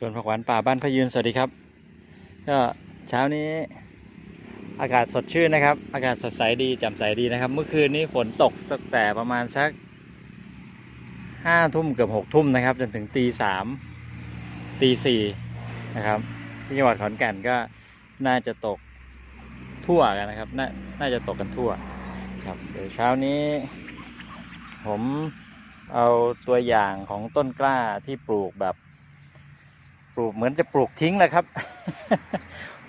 ส่วนผักหวานป่าบ้านพยืนสวัสดีครับ ก็เช้านี้อากาศสดชื่นนะครับ อากาศสดใสดีแจ่มใสดีนะครับ เมื่อคืนนี้ฝนตกตั้งแต่ประมาณสักห้าทุ่มเกือบหกทุ่มนะครับ จนถึงตีสามตีสี่นะครับที่จังหวัดขอนแก่นก็น่าจะตกทั่วกันนะครับนน่าจะตกกันทั่วครับเดี๋ยวเช้านี้ ผมเอาตัวอย่างของต้นกล้าที่ปลูกแบบ ลูกเหมือนจะปลูกทิ้งแหละครับ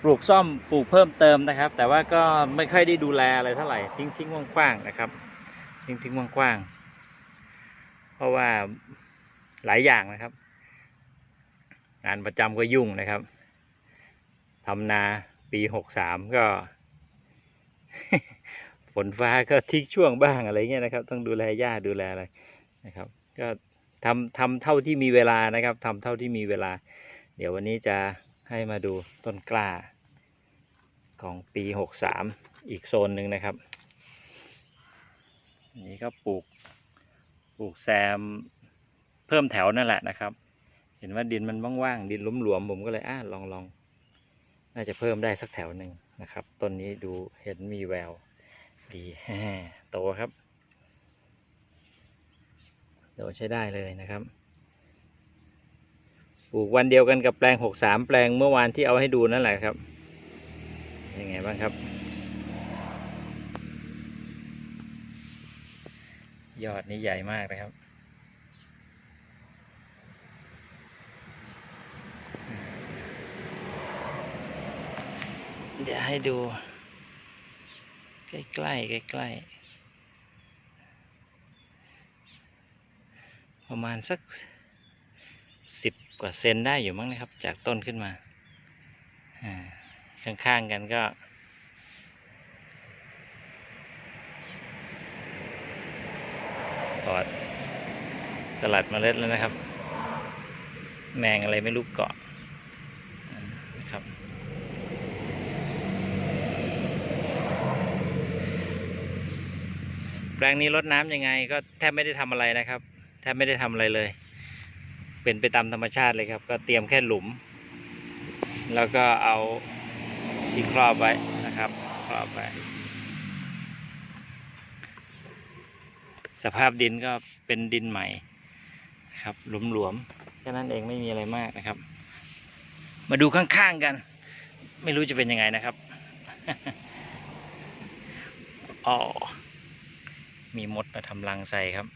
ปลูกซ่อมปลูกเพิ่มเติมนะครับ แต่ว่าก็ไม่ค่อยได้ดูแลอะไรเท่าไหร่ทิ้งทิ้งกว้างๆนะครับ ทิ้งทิ้งกว้างๆเพราะว่าหลายอย่างนะครับ งานประจำก็ยุ่งนะครับทำนาปีหกสามก็ ฝนฟ้าก็ทิ้งช่วงบ้างอะไรเงี้ยนะครับ ต้องดูแลหญ้าดูแลอะไรนะครับ ก็ทำทำเท่าที่มีเวลานะครับทำเท่าที่มีเวลา เดี๋ยววันนี้จะให้มาดูต้นกล้า ของปีหกสามอีกโซนหนึ่งนะครับ นี้ก็ปลูกปลูกแซมเพิ่มแถวนั่นแหละนะครับ เห็นว่าดินมันว่างๆดินหลวมๆผมก็เลยอ่าลองลองน่าจะเพิ่มได้สักแถวหนึ่งนะครับต้นนี้ดูเห็นมีแววดีโตครับโตใช้ได้เลยนะครับ ปลูกวันเดียวกันกับแปลงหกสามแปลงเมื่อวานที่เอาให้ดูนั่นแหละครับยังไงบ้างครับ ยอดนี้ใหญ่มากนะครับเดี๋ยวให้ดู ใกล้ๆใกล้ๆประมาณสักสิบ กว่าเซนได้อยู่มั้งนะครับ จากต้นขึ้นมาข้างๆกันก็ถอดสลัดเมล็ดแล้วนะครับ แมงอะไรไม่รู้เกาะนะครับแปลงนี้รดน้ำยังไงก็แทบไม่ได้ทำอะไรนะครับ แทบไม่ได้ทำอะไรเลย เป็นไปตามธรรมชาติเลยครับ ก็เตรียมแค่หลุม แล้วก็เอาที่ครอบไว้นะครับครอบไว้สภาพดินก็เป็นดินใหม่ครับหลวมๆแค่นั้นเองไม่มีอะไรมากนะครับ มาดูข้างๆกัน ไม่รู้จะเป็นยังไงนะครับอ๋อมีมดมาทำรังใส่ครับ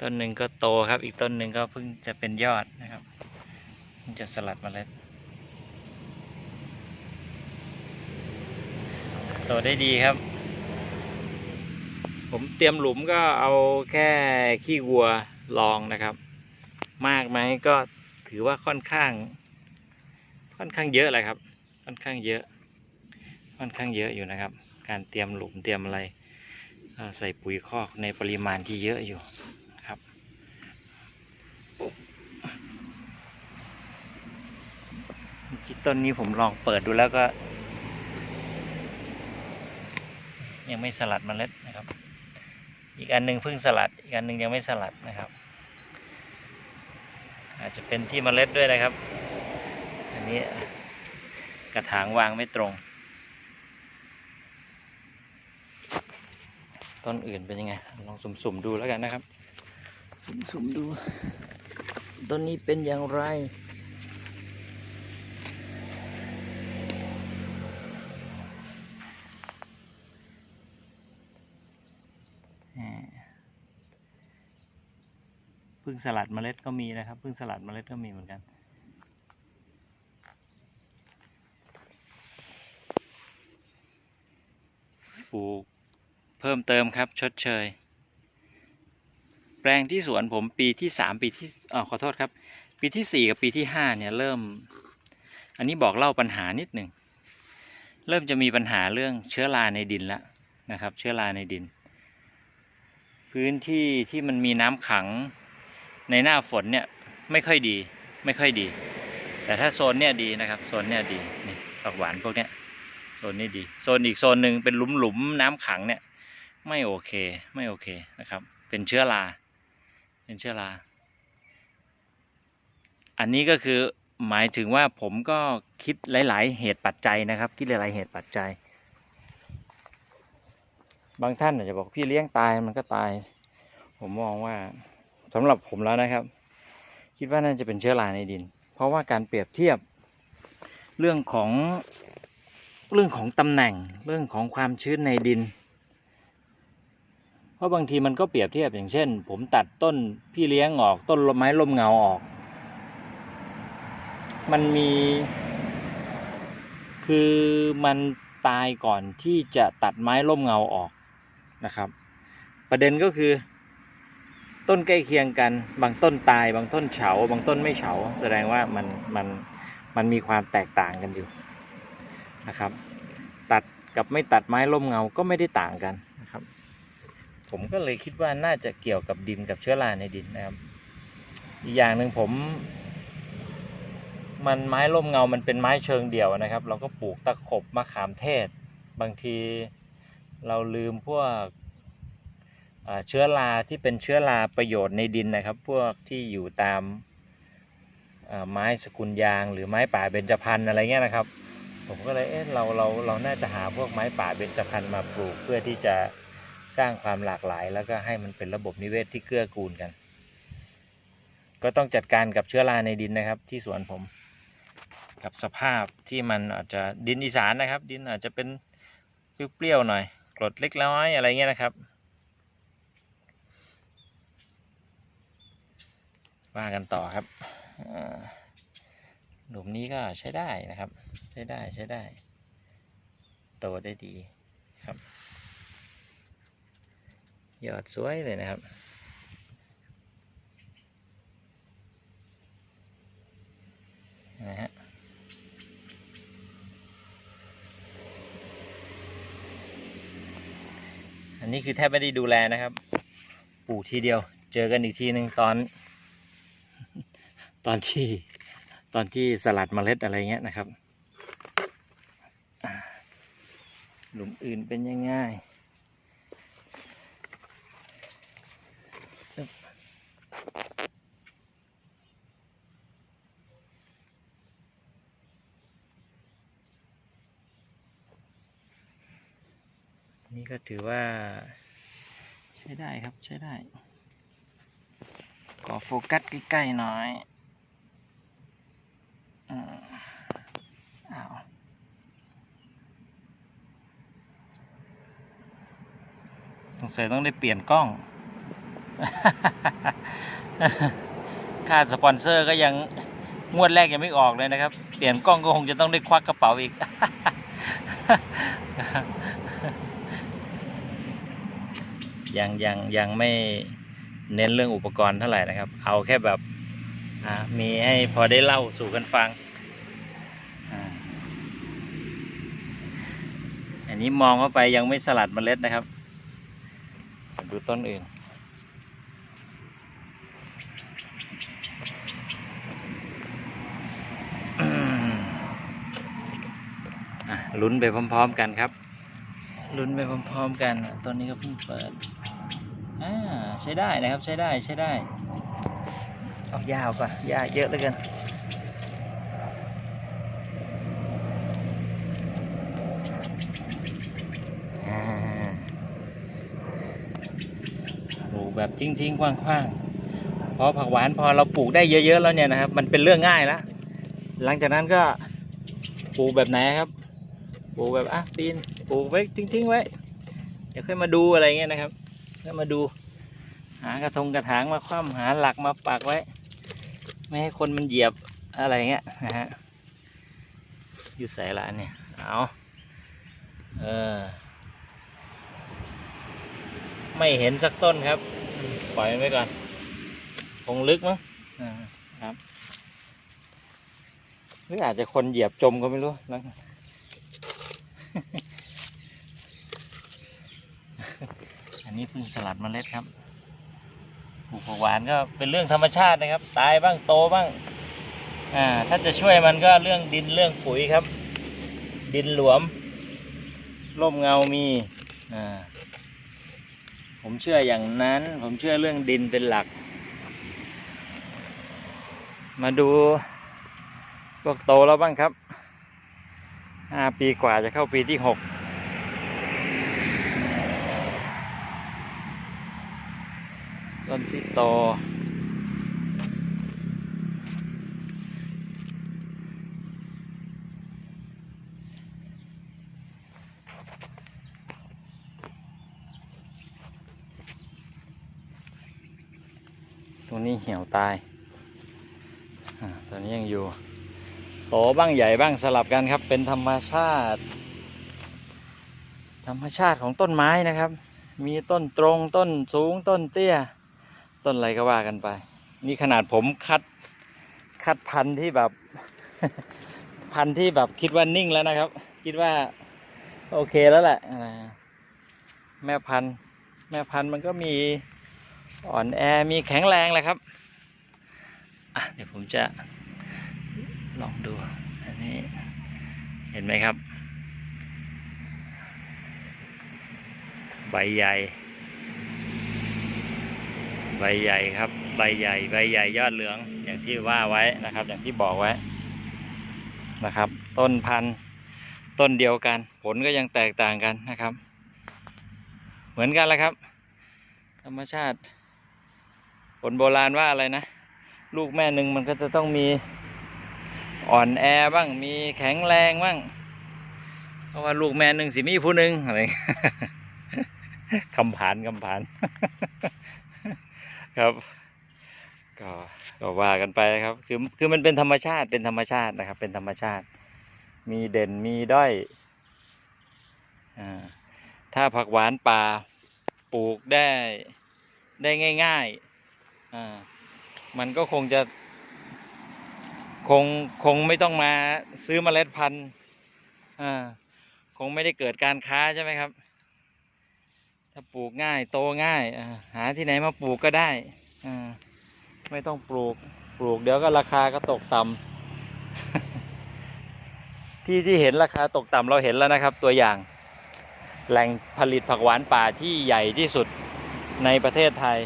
ต้นหนึ่งก็โตครับ อีกต้นหนึ่งก็เพิ่งจะเป็นยอดนะครับเพิ่งจะสลัดเมาเล็ดโตได้ดีครับ ผมเตรียมหลุมก็เอาแค่ขี้วัวลองนะครับ มากไหมก็ถือว่าค่อนข้าง ค่อนข้างเยอะเลยครับ ค่อนข้างเยอะ ค่อนข้างเยอะอยู่นะครับ การเตรียมหลุมเตรียมอะไรใส่ปุ๋ยคอกในปริมาณที่เยอะอยู่ครับ ที่ต้นนี้ผมลองเปิดดูแล้วก็ ยังไม่สลัดเมล็ดนะครับ อีกอันหนึ่งเพิ่งสลัด อีกอันหนึ่งยังไม่สลัดนะครับ อาจจะเป็นที่เมล็ดด้วยนะครับ อันนี้กระถางวางไม่ตรง ต้นอื่นเป็นยังไง ลองสุ่มๆดูแล้วกันนะครับ สุ่มๆดู ต้นนี้เป็นอย่างไร พึ่งสลัดเมล็ดก็มีนะครับพึ่งสลัดเมล็ดก็มีเหมือนกันปลูกเพิ่มเติมครับชดเชย แปลงที่สวนผมปีที่สามปีที่อ๋อขอโทษครับ ปีที่สี่กับปีที่ห้าเนี่ยเริ่ม อันนี้บอกเล่าปัญหานิดหนึ่งเริ่มจะมีปัญหาเรื่องเชื้อราในดินแล้วนะครับ เชื้อราในดิน พื้นที่ที่มันมีน้ำขัง ในหน้าฝนเนี่ยไม่ค่อยดีไม่ค่อยดี แต่ถ้าโซนเนี่ยดีนะครับโซนเนี่ยดีนี่ผักหวานพวกเนี้ยโซนนี้ดีโซนอีกโซนหนึ่งเป็นหลุมหลุมๆน้ำขังเนี่ยไม่โอเคไม่โอเคนะครับ เป็นเชื้อราเป็นเชื้อราอันนี้ก็คือหมายถึงว่าผมก็คิดหลาย ๆ เหตุปัจจัยนะครับ คิดหลาย ๆ เหตุปัจจัย บางท่านอาจจะบอกพี่เลี้ยงตายมันก็ตาย ผมมองว่า สำหรับผมแล้วนะครับ คิดว่าน่าจะเป็นเชื้อราในดิน เพราะว่าการเปรียบเทียบเรื่องของเรื่องของตำแหน่งเรื่องของความชื้นในดิน เพราะบางทีมันก็เปรียบเทียบอย่างเช่น ผมตัดต้นพี่เลี้ยงออกต้นไม้ร่มเงาออก มันมีคือมันตายก่อนที่จะตัดไม้ร่มเงาออกนะครับ ประเด็นก็คือ ต้นใกล้เคียงกัน บางต้นตาย บางต้นเฉา บางต้นไม่เฉา แสดงว่ามันมันมันมีความแตกต่างกันอยู่นะครับ ตัดกับไม่ตัดไม้ร่มเงาก็ไม่ได้ต่างกันนะครับ ผมก็เลยคิดว่าน่าจะเกี่ยวกับดินกับเชื้อราในดินนะครับ อีกอย่างหนึ่งผม มันไม้ร่มเงา มันเป็นไม้เชิงเดี่ยวนะครับ เราก็ปลูกตะขบมะขามเทศ บางทีเราลืมพวก เชื้อราที่เป็นเชื้อราประโยชน์ในดินนะครับ พวกที่อยู่ตามไม้สกุลยางหรือไม้ป่าเบญจพรรณอะไรเงี้ยนะครับ ผมก็เลยเอ๊ะเราเราเราน่าจะหาพวกไม้ป่าเบญจพรรณมาปลูกเพื่อที่จะสร้างความหลากหลาย แล้วก็ให้มันเป็นระบบนิเวศที่เกื้อกูลกัน ก็ต้องจัดการกับเชื้อราในดินนะครับที่สวนผม กับสภาพที่มันอาจจะดินอีสานนะครับ ดินอาจจะเป็นเปรี้ยวๆหน่อยกรดเล็กน้อยอะไรเงี้ยนะครับ ว่ากันต่อครับหลุมนี้ก็ใช้ได้นะครับ ใช้ได้ใช้ได้โตได้ดีครับยอดสวยเลยนะครับนะฮะอันนี้คือแทบไม่ได้ดูแลนะครับ ปลูกทีเดียว เจอกันอีกทีหนึ่งตอน ตอนที่ตอนที่สลัดเมล็ดอะไรเงี้ยนะครับ หลุมอื่นเป็นยังไงนี่ก็ถือว่า ใช้ได้ครับใช้ได้ ขอโฟกัสใกล้ ๆ หน่อย อ้าวสงสัยต้องได้เปลี่ยนกล้อง ค่าสปอนเซอร์ก็ยังงวดแรกยังไม่ออกเลยนะครับ เปลี่ยนกล้องก็คงจะต้องได้ควักกระเป๋าอีก ยังยังยังไม่เน้นเรื่องอุปกรณ์เท่าไหร่นะครับ เอาแค่แบบ มีให้พอได้เล่าสู่กันฟังอันนี้มองเข้าไปยังไม่สลัดเมล็ดนะครับ ดูต้นอื่นอืมอะลุ้นไปพร้อมๆกันครับ ลุ้นไปพร้อมๆกันต้นนี้ก็เพิ่งเปิด อ่า ใช้ได้นะครับ ใช้ได้ ใช้ได้ ออกยาวกว่าหญ้าเยอะเหลือเกินปลูกแบบทิ้งๆกว้างๆพอผักหวานพอเราปลูกได้เยอะๆแล้วเนี่ยนะครับ มันเป็นเรื่องง่ายแล้วหลังจากนั้นก็ปลูกแบบไหนครับปลูกแบบอะปีนปลูกไว้ทิ้งๆไว้เดี๋ยวค่อยมาดูอะไรเงี้ยนะครับก็มาดู หากระทงกระถางมาคว่ำหาหลักมาปักไว้ ไม่ให้คนมันเหยียบอะไรเงี้ยนะฮะอยู่ใส่ละเนี่ยเอาเออไม่เห็นสักต้นครับ ปล่อยไว้ก่อนคงลึกมั้งครับหรืออาจจะคนเหยียบจมก็ไม่รู้แล้วอันนี้เพิ่งสลัดเมล็ดครับ ปลูกผักหวานก็เป็นเรื่องธรรมชาตินะครับ ตายบ้างโตบ้างอ่าถ้าจะช่วยมันก็เรื่องดินเรื่องปุ๋ยครับ ดินหลวมร่มเงามีอ่าผมเชื่ออย่างนั้น ผมเชื่อเรื่องดินเป็นหลัก มาดูพวกโตแล้วบ้างครับห้าปีกว่าจะเข้าปีที่หก ต้นที่โตตรงนี้เหี่ยวตายอตอนนี้ยังอยู่โตบ้างใหญ่บ้างสลับกันครับ เป็นธรรมชาติ ธรรมชาติของต้นไม้นะครับ มีต้นตรงต้นสูงต้นเตี้ย ต้นอะไรก็ว่ากันไป นี่ขนาดผมคัดคัดพันธุ์ที่แบบ พันธุ์ที่แบบคิดว่านิ่งแล้วนะครับ คิดว่า โอเคแล้วแหละแม่พันธุ์ แม่พันธุ์มันก็มีอ่อนแอมีแข็งแรงแหละครับอะเดี๋ยวผมจะลองดูอันนี้เห็นไหมครับ ใบใหญ่ ใบใหญ่ครับ ใบใหญ่ ใบใหญ่ยอดเหลือง อย่างที่ว่าไว้นะครับ อย่างที่บอกไว้นะครับ ต้นพันธุ์ต้นเดียวกัน ผลก็ยังแตกต่างกันนะครับ เหมือนกันแหละครับ ธรรมชาติคนโบราณว่าอะไรนะ ลูกแม่หนึ่งมันก็จะต้องมีอ่อนแอบ้าง มีแข็งแรงบ้าง เพราะว่าลูกแม่หนึ่งสิมีผู้หนึ่งอะไรคำผานคำผาน ครับ ก็ก็ว่ากันไปนะครับ คือคือมันเป็นธรรมชาติเป็นธรรมชาตินะครับ เป็นธรรมชาติ มีเด่นมีด้อยอ่าถ้าผักหวานป่าปลูกได้ได้ง่ายๆอ่ามันก็คงจะคงคงไม่ต้องมาซื้อเมล็ดพันธุ์อ่าคงไม่ได้เกิดการค้าใช่ไหมครับ ถ้าปลูกง่ายโตง่ายหาที่ไหนมาปลูกก็ได้ไม่ต้องปลูกปลูกเดี๋ยวก็ราคาก็ตกต่ำที่ที่เห็นราคาตกต่ำเราเห็นแล้วนะครับ ตัวอย่าง แหล่งผลิตผักหวานป่าที่ใหญ่ที่สุดในประเทศไทย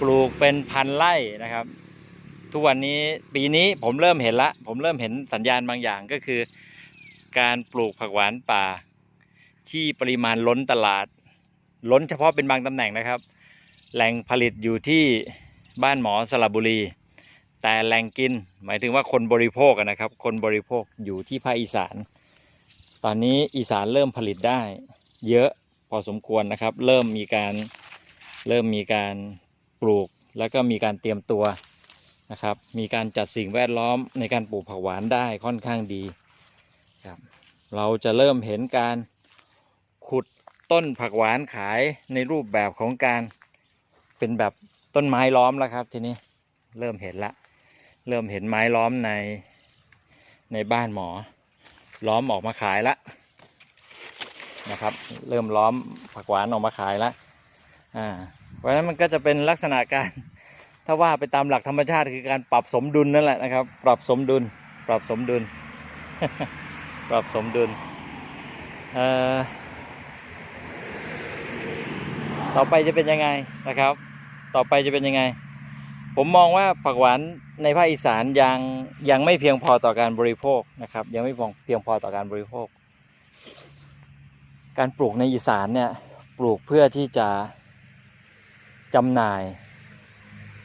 ปลูกเป็นพันไร่นะครับ ทุกวันนี้ปีนี้ผมเริ่มเห็นละ ผมเริ่มเห็นสัญญาณบางอย่างก็คือ การปลูกผักหวานป่า ที่ปริมาณล้นตลาด ล้นเฉพาะเป็นบางตำแหน่งนะครับ แหล่งผลิตอยู่ที่บ้านหมอสระบุรี แต่แหล่งกินหมายถึงว่าคนบริโภคนะครับ คนบริโภคอยู่ที่ภาคอีสาน ตอนนี้อีสานเริ่มผลิตได้ เยอะพอสมควรนะครับ เริ่มมีการเริ่มมีการปลูกแล้วก็มีการเตรียมตัวนะครับ มีการจัดสิ่งแวดล้อมในการปลูกผักหวานได้ค่อนข้างดีครับเราจะเริ่มเห็นการ ต้นผักหวานขายในรูปแบบของการเป็นแบบต้นไม้ล้อมแล้วครับ ทีนี้เริ่มเห็นละ เริ่มเห็นไม้ล้อมในในบ้านหมอ ล้อมออกมาขายละนะครับ เริ่มล้อมผักหวานออกมาขายละอ่าเพราะฉะนั้นมันก็จะเป็นลักษณะการถ้าว่าไปตามหลักธรรมชาติคือการปรับสมดุลนั่นแหละนะครับ ปรับสมดุล ปรับสมดุล ปรับสมดุลเอ่อ ต่อไปจะเป็นยังไงนะครับ ต่อไปจะเป็นยังไง ผมมองว่าผักหวานในภาคอีสานยังยังไม่เพียงพอต่อการบริโภคนะครับ ยังไม่เพียงพอต่อการบริโภค การปลูกในอีสานเนี่ยปลูกเพื่อที่จะจำหน่าย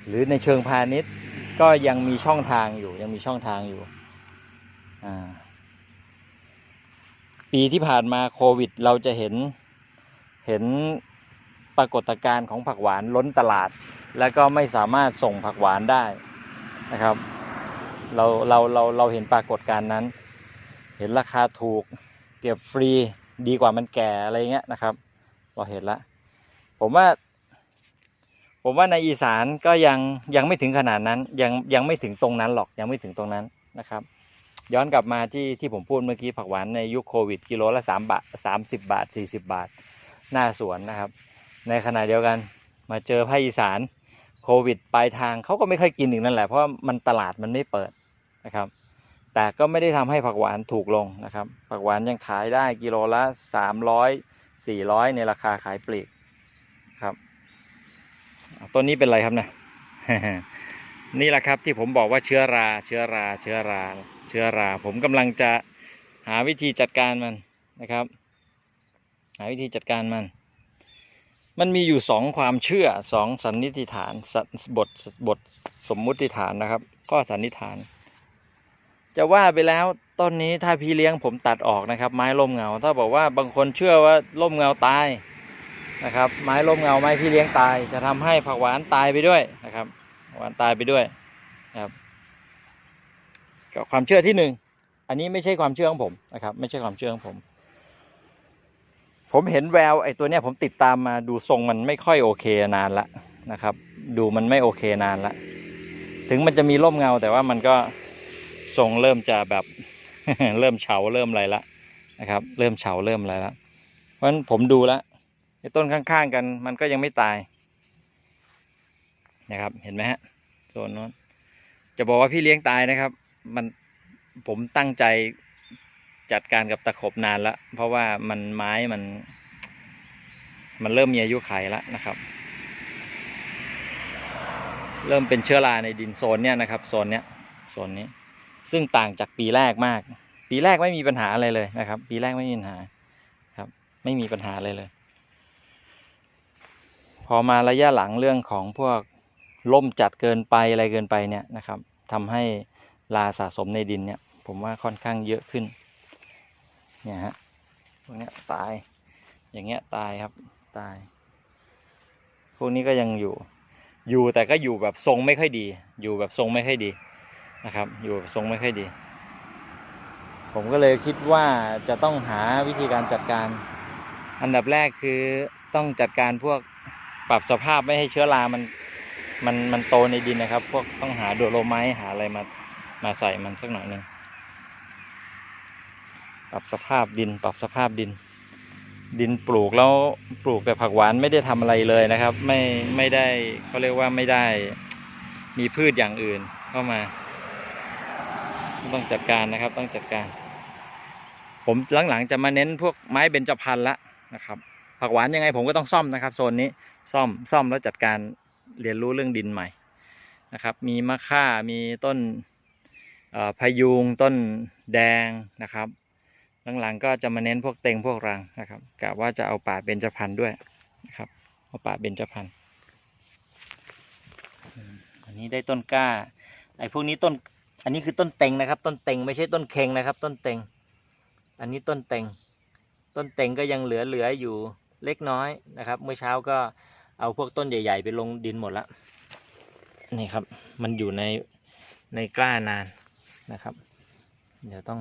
หรือในเชิงพาณิชย์ก็ยังมีช่องทางอยู่ ยังมีช่องทางอยู่ปีที่ผ่านมาโควิด เราจะเห็นเห็น ปรากฏการณ์ของผักหวานล้นตลาด แล้วก็ไม่สามารถส่งผักหวานได้นะครับเราเราเราเราเห็นปรากฏการณ์นั้น เห็นราคาถูกเก็บฟรีดีกว่ามันแก่อะไรเงี้ยนะครับ เราเห็นละผมว่า ผมว่าในอีสานก็ยังยังไม่ถึงขนาดนั้น ยังยังไม่ถึงตรงนั้นหรอกยังไม่ถึงตรงนั้นนะครับ ย้อนกลับมาที่ที่ผมพูดเมื่อกี้ผักหวานในยุคโควิดกิโลละสามบาทสามสิบบาทสี่สิบาทหน้าสวนนะครับ ในขณะเดียวกัน มาเจอภาคอีสานโควิดปลายทางเขาก็ไม่ค่อยกินอีกนั่นแหละเพราะมันตลาดมันไม่เปิดนะครับ แต่ก็ไม่ได้ทำให้ผักหวานถูกลงนะครับ ผักหวานยังขายได้กิโลละสามร้อยสี่ร้อยในราคาขายปลีกครับต้นนี้เป็นไรครับเนะตนี่แหละครับที่ผมบอกว่าเชื้อรา เชื้อรา เชื้อรา เชื้อรา ผมกำลังจะหาวิธีจัดการมันนะครับ หาวิธีจัดการมัน มันมีอยู่สองความเชื่อสองสันนิษฐานสบทบทสมมุติฐานนะครับก็สันนิษฐาน จะว่าไปแล้วต้นนี้ถ้าพี่เลี้ยงผมตัดออกนะครับ ไม้ร่มเงา ถ้าบอกว่าบางคนเชื่อว่าร่มเงาตายนะครับ ไม้ร่มเงาไม้พี่เลี้ยงตาย จะทำให้ผักหวานตายไปด้วยนะครับหวานตายไปด้วยนะครับก็ความเชื่อที่หนึ่งอันนี้ไม่ใช่ความเชื่อของผมนะครับ ไม่ใช่ความเชื่อของผม ผมเห็นแววไอ้ตัวเนี้ยผมติดตามมาดูทรงมันไม่ค่อยโอเคนานละนะครับ ดูมันไม่โอเคนานละถึงมันจะมีร่มเงา แต่ว่ามันก็ทรงเริ่มจะแบบเริ่มเฉาเริ่มอะไรละนะครับ เริ่มเฉาเริ่มอะไรละเพราะฉะนั้นผมดูแล้วไอ้ต้นข้างๆกัน มันก็ยังไม่ตายนะครับ เห็นไหมฮะโซนนู้นจะบอกว่าพี่เลี้ยงตายนะครับ มันผมตั้งใจ จัดการกับตะขบนานแล้วเพราะว่ามันไม้มัน มันเริ่มมีอายุไขแล้วนะครับ เริ่มเป็นเชื้อราในดินโซนเนี้ยนะครับโซนเนี้ยโซนนี้ ซึ่งต่างจากปีแรกมาก ปีแรกไม่มีปัญหาอะไรเลยนะครับ ปีแรกไม่มีปัญหาครับ ไม่มีปัญหาเลยเลย พอมาระยะหลังเรื่องของพวกล่มจัดเกินไปอะไรเกินไปเนี่ยนะครับทำให้ลาสะสมในดินเนี่ย ผมว่าค่อนข้างเยอะขึ้น เนี่ยฮะพวกนี้ตาย อย่างเงี้ยตายครับตาย พวกนี้ก็ยังอยู่ อยู่แต่ก็อยู่แบบทรงไม่ค่อยดี อยู่แบบทรงไม่ค่อยดีนะครับ อยู่แบบทรงไม่ค่อยดี ผมก็เลยคิดว่าจะต้องหาวิธีการจัดการ อันดับแรกคือต้องจัดการพวกปรับสภาพไม่ให้เชื้อรามันมันมันโตในดินนะครับ พวกต้องหาโดโลไมต์หาอะไรมามาใส่มันสักหน่อยหนึ่ง ปรับสภาพดิน ปรับสภาพดิน ดินปลูกแล้วปลูกแต่ผักหวานไม่ได้ทำอะไรเลยนะครับ ไม่ไม่ได้เขาเรียกว่าไม่ได้มีพืชอย่างอื่นเข้ามา ต้องจัดการนะครับต้องจัดการ ผมหลังๆจะมาเน้นพวกไม้เบญจพรรณละนะครับ ผักหวานยังไงผมก็ต้องซ่อมนะครับโซนนี้ซ่อมซ่อมแล้วจัดการเรียนรู้เรื่องดินใหม่นะครับ มีมะค่ามีต้นพะยุงต้นแดงนะครับ หลังๆก็จะมาเน้นพวกเต็งพวกรังนะครับกะว่าจะเอาป่าเบญจพรรณด้วยนะครับเอาป่าเบญจพรรณอันนี้ได้ต้นกล้าไอ้พวกนี้ต้นอันนี้คือต้นเต็งนะครับ ต้นเต็งไม่ใช่ต้นเคงนะครับ ต้นเต็งอันนี้ต้นเต็งต้นเต็งก็ยังเหลือเหลืออยู่เล็กน้อยนะครับ เมื่อเช้าก็เอาพวกต้นใหญ่ ๆ ไปลงดินหมดละนี่ครับ มันอยู่ในในกล้านานนะครับ เดี๋ยวต้อง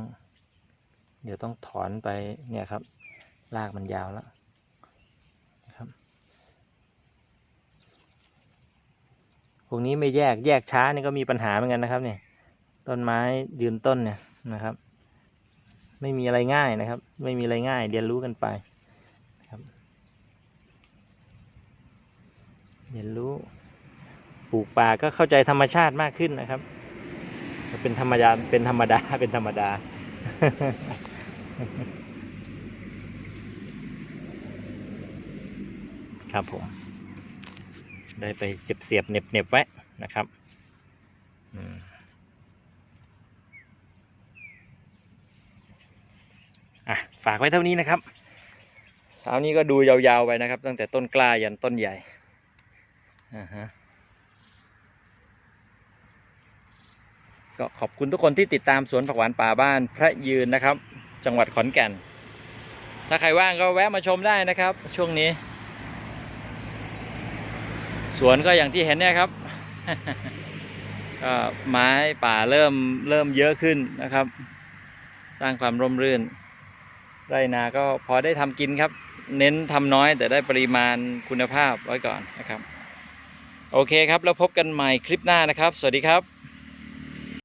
เดี๋ยวต้องถอนไปเนี่ยครับรากมันยาวแล้วนะครับ พวกนี้ไม่แยกแยกช้านี่ก็มีปัญหาเหมือนกันนะครับ เนี่ย ต้นไม้ยืนต้นเนี่ยนะครับ ไม่มีอะไรง่ายนะครับ ไม่มีอะไรง่ายเรียนรู้กันไปนะครับ เรียนรู้ปลูกป่าก็เข้าใจธรรมชาติมากขึ้นนะครับ เป็นธรรมดาเป็นธรรมดาเป็นธรรมดา ครับผม ได้ไปเสียบเสียบเน็บเน็บไว้นะครับอะฝากไว้เท่านี้นะครับเช้านี้ก็ดูยาวๆไปนะครับ ตั้งแต่ต้นกล้ายันต้นใหญ่อ่าฮะก็ขอบคุณทุกคนที่ติดตามสวนผักหวานป่าบ้านพระยืนนะครับ จังหวัดขอนแก่น ถ้าใครว่างก็แวะมาชมได้นะครับ ช่วงนี้ สวนก็อย่างที่เห็นเนี่ยครับก็ไม้ป่าเริ่มเริ่มเยอะขึ้นนะครับ สร้างความร่มรื่น ไรนาก็พอได้ทำกินครับ เน้นทำน้อยแต่ได้ปริมาณคุณภาพไว้ก่อนนะครับ โอเคครับ แล้วพบกันใหม่คลิปหน้านะครับ สวัสดีครับ